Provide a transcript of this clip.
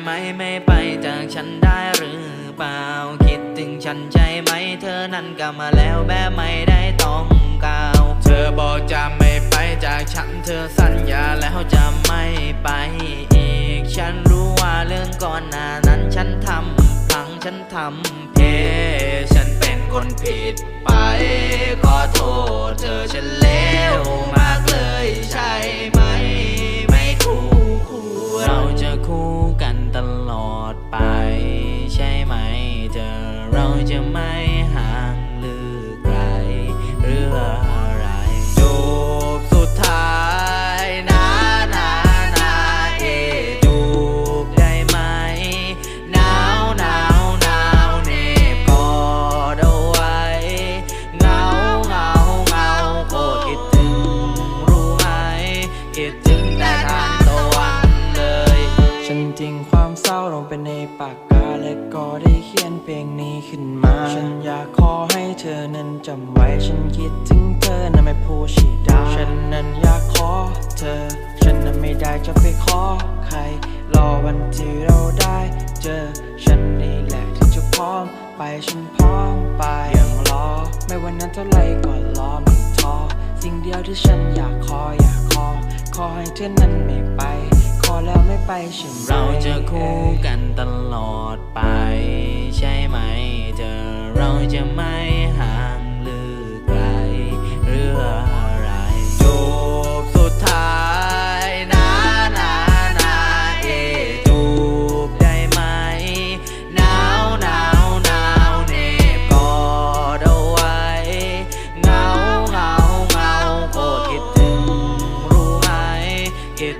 ไหมไม่ไปจากฉันได้หรือเปล่า คิดถึงฉันใจไหม เธอนั้นกลับมาแล้วแบบไม่ได้ต้องกล่าว เธอบอกจะไม่ไปจากฉันเธอสัญญาแล้วจะไม่ไปอีก ฉันรู้ว่าเรื่องก่อนหน้านั้นฉันทำพังฉันทำเพ ฉันเป็นคนผิดไป จะไม่ห่างหรือไกลหรืออะไรจูบสุดท้ายนะนะนะเอจูบได้ไหมหนาวหนาวหนาวเน็บกอดเอาไว้เหงาเหงาเหงาโคตรคิดถึงรู้ไหมคิดถึงแต่ทานตะวันเลย ฉันทิ้งความเศร้าลงไปในปากกาและก็ได้ นเพลงนี้ขึ้นมา ฉันอยากขอให้เธอนั้นจำไว้ ฉันคิดถึงเธอนั้นไม่พูดชีดา ฉันนั้นอยากขอเธอ ฉันนั้นไม่ได้จะไปขอใคร รอวันที่เราได้เจอ ฉันนี่แหละที่จะพร้อมไปฉันพร้อมไปยังรอ ไม่วันนั้นเท่าไรก็รอไม่ท้อ สิ่งเดียวที่ฉันอยากขออยากขอ ขอให้เธอนั้นไม่ไป ไปเราจะคู่กันตลอดไป ใช่ไหมเธอเราจะไม่ห่างหรือไกลเรื่องอะไรจบสุดท้ายนานะนาเอจูบได้ไหมหนาวหนาวหนาวเนบกอดเอาไว้เงาเงาเงาโคตรคิดถึงรู้ไหมคิด